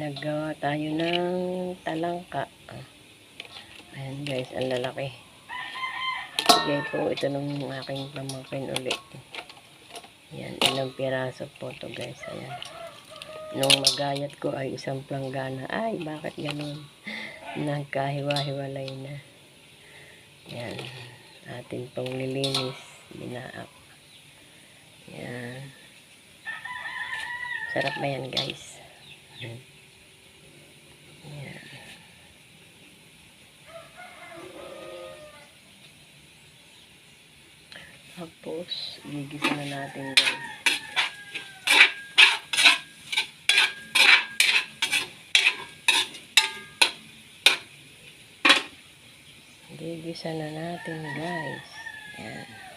naggawa tayo ng talangka. Ayan guys, ang lalaki. Bigay po ito ng aking pamangkin ulit. Yan, ilang piraso po to guys. Ayan. Nung magayat ko ay isang planggana. Ay, bakit ganun? Nagkahiwa-hiwalay na. Yan. Ating pong lilinis. Binaak. Yan. Sarap ba yan guys? Yan. Tapos, gigisa na natin guys. Gigisa na natin guys. Yan.